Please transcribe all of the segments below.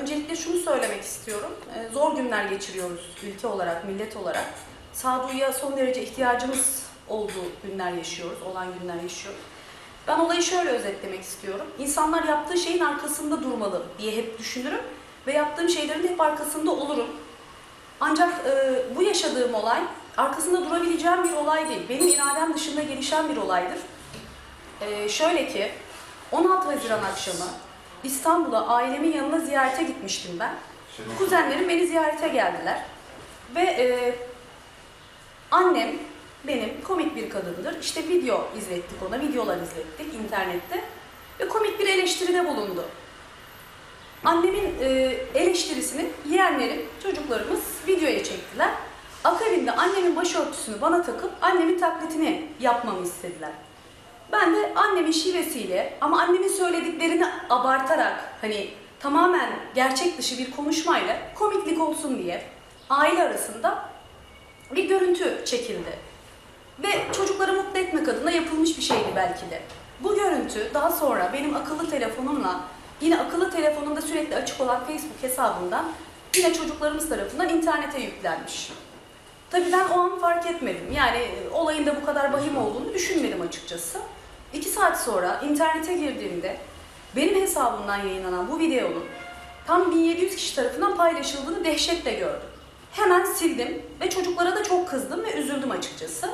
Öncelikle şunu söylemek istiyorum. Ee, Zor günler geçiriyoruz ülke olarak, millet olarak. Sağduyuya son derece ihtiyacımız olduğu günler yaşıyoruz, olan günler yaşıyoruz. Ben olayı şöyle özetlemek istiyorum. İnsanlar yaptığı şeyin arkasında durmalı diye hep düşünürüm ve yaptığım şeylerin hep arkasında olurum. Ancak e, bu yaşadığım olay arkasında durabileceğim bir olay değil. Benim iradem dışında gelişen bir olaydır. E, şöyle ki 16 Haziran akşamı İstanbul'a ailemin yanına ziyarete gitmiştim ben. Kuzenlerim beni ziyarete geldiler. Ve e, annem benim komik bir kadındır. İşte video izlettik ona, videolar izlettik internette. Ve komik bir eleştiride bulundu. Annemin e, eleştirisini yeğenlerim, çocuklarımız videoya çektiler. Akabinde annemin başörtüsünü bana takıp annemin taklitini yapmamı istediler. Ben de annemin şivesiyle ama annemin söylediklerini abartarak hani tamamen gerçek dışı bir konuşmayla komiklik olsun diye aile arasında bir görüntü çekildi. Ve çocukları mutlu etmek adına yapılmış bir şeydi belki de. Bu görüntü daha sonra benim akıllı telefonumla yine akıllı telefonumda sürekli açık olan Facebook hesabımdan yine çocuklarımız tarafından internete yüklenmiş. Tabii ben o an fark etmedim. Yani e, olayın da bu kadar vahim olduğunu düşünmedim açıkçası. İki saat sonra internete girdiğimde benim hesabımdan yayınlanan bu videonun tam 1700 kişi tarafından paylaşıldığını dehşetle gördüm. Hemen sildim ve çocuklara da çok kızdım ve üzüldüm açıkçası.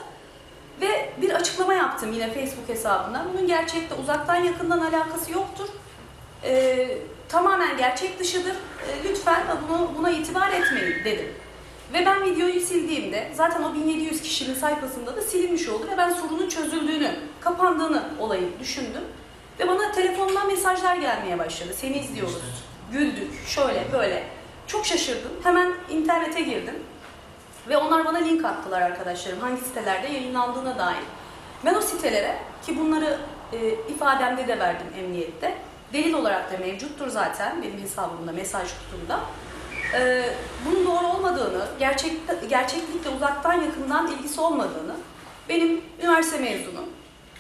Ve bir açıklama yaptım yine Facebook hesabından. Bunun gerçekte uzaktan yakından alakası yoktur. Ee, tamamen gerçek dışıdır. Ee, lütfen bunu, buna itibar etmeyin dedim. Ve ben videoyu sildiğimde zaten o 1700 kişinin sayfasında da silinmiş oldu ve ben sorunun çözüldüğünü, kapandığını olayı düşündüm. Ve bana telefondan mesajlar gelmeye başladı. Seni izliyoruz, güldük, şöyle böyle. Çok şaşırdım. Hemen internete girdim. Ve onlar bana link attılar arkadaşlarım hangi sitelerde yayınlandığına dair. Ben o sitelere ki bunları e, ifademde de verdim emniyette. Delil olarak da mevcuttur zaten benim hesabımda, mesaj kutumda. E, bunun doğru olmadığını, gerçek, gerçeklikle uzaktan yakından ilgisi olmadığını, benim üniversite mezunu,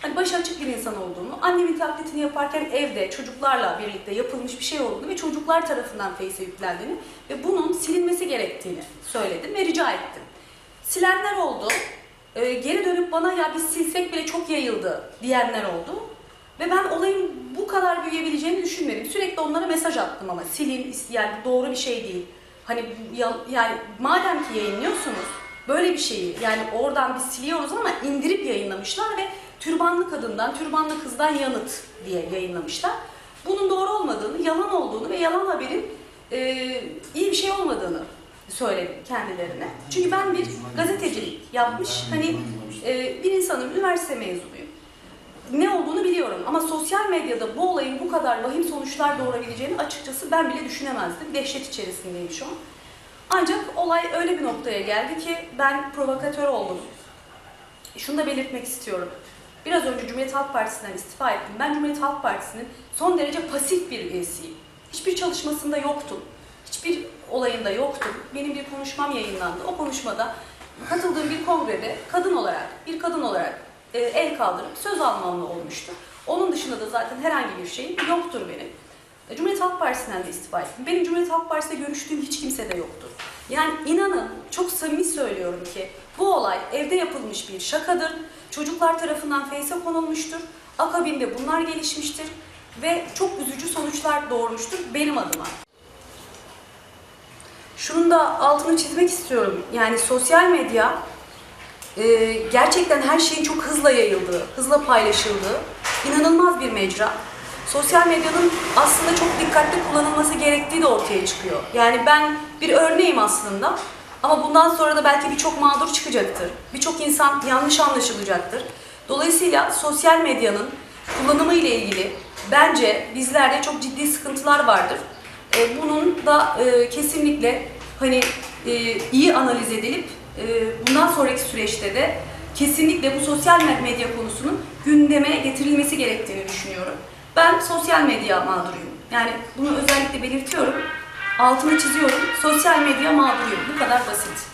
hani başı açık bir insan olduğumu, annemin taklitini yaparken evde çocuklarla birlikte yapılmış bir şey olduğunu ve çocuklar tarafından Face'e yüklendiğini ve bunun silinmesi gerektiğini söyledim ve rica ettim. Silenler oldu. Ee, geri dönüp bana ya biz silsek bile çok yayıldı diyenler oldu. Ve ben olayın bu kadar büyüyebileceğini düşünmedim. Sürekli onlara mesaj attım ama silin, yani doğru bir şey değil. Hani ya- yani madem ki yayınlıyorsunuz böyle bir şeyi yani oradan biz siliyoruz ama indirip yayınlamışlar ve türbanlı kadından, türbanlı kızdan yanıt diye yayınlamışlar. Bunun doğru olmadığını, yalan olduğunu ve yalan haberin e, iyi bir şey olmadığını söyledim kendilerine. Çünkü ben bir gazetecilik yapmış, hani e, bir insanın üniversite mezunuyum. Ne olduğunu biliyorum ama sosyal medyada bu olayın bu kadar vahim sonuçlar doğurabileceğini açıkçası ben bile düşünemezdim. Dehşet içerisindeyim şu an. Ancak olay öyle bir noktaya geldi ki ben provokatör oldum. Şunu da belirtmek istiyorum. Biraz önce Cumhuriyet Halk Partisi'nden istifa ettim. Ben Cumhuriyet Halk Partisi'nin son derece pasif bir üyesiyim. Hiçbir çalışmasında yoktum. Hiçbir olayında yoktum. Benim bir konuşmam yayınlandı. O konuşmada katıldığım bir kongrede kadın olarak, bir kadın olarak e, el kaldırıp söz almamla olmuştu. Onun dışında da zaten herhangi bir şeyim yoktur benim. E, Cumhuriyet Halk Partisi'nden de istifa ettim. Benim Cumhuriyet Halk Partisi'yle görüştüğüm hiç kimse de yoktur. Yani inanın çok samimi söylüyorum ki bu olay evde yapılmış bir şakadır. Çocuklar tarafından Face'e konulmuştur. Akabinde bunlar gelişmiştir ve çok üzücü sonuçlar doğurmuştur benim adıma. Şunun da altını çizmek istiyorum. Yani sosyal medya e, gerçekten her şeyin çok hızla yayıldığı, hızla paylaşıldığı inanılmaz bir mecra. Sosyal medyanın aslında çok dikkatli kullanılması gerektiği de ortaya çıkıyor. Yani ben bir örneğim aslında ama bundan sonra da belki birçok mağdur çıkacaktır. Birçok insan yanlış anlaşılacaktır. Dolayısıyla sosyal medyanın kullanımı ile ilgili bence bizlerde çok ciddi sıkıntılar vardır. E, bunun da e, kesinlikle hani e, iyi analiz edilip bundan sonraki süreçte de kesinlikle bu sosyal medya konusunun gündeme getirilmesi gerektiğini düşünüyorum. Ben sosyal medya mağduruyum. Yani bunu özellikle belirtiyorum. Altını çiziyorum. Sosyal medya mağduruyum. Bu kadar basit.